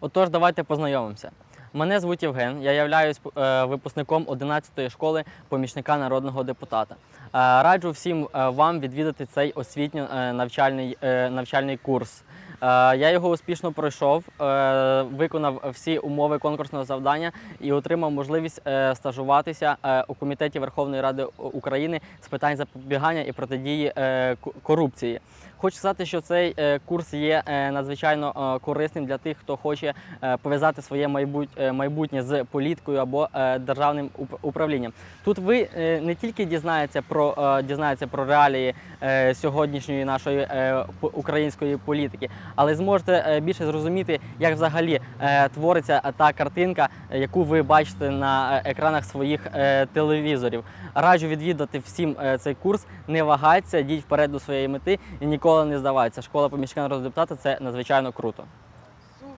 Отож, давайте познайомимося. Мене звуть Євген, я являюсь е, випускником 11-ї школи помічника народного депутата. Е, Раджу всім е, вам відвідати цей освітньо-навчальний навчальний курс. Е, Я його успішно пройшов, е, виконав всі умови конкурсного завдання і отримав можливість е, стажуватися у комітеті Верховної Ради України з питань запобігання і протидії корупції. Хочу сказати, що цей курс є надзвичайно корисним для тих, хто хоче пов'язати своє майбутнє з політикою або державним уп- управлінням. Тут ви не тільки дізнаєтеся про дізнаєтеся про реалії сьогоднішньої нашої української політики, але зможете е, більше зрозуміти, як взагалі е, твориться та картинка, е, яку ви бачите на е, екранах своїх е, телевізорів. Раджу відвідати всім е, цей курс. Не вагайтеся, йдіть вперед до своєї мети і ніколи не здавайтеся. Школа помічка народного депутата це надзвичайно круто.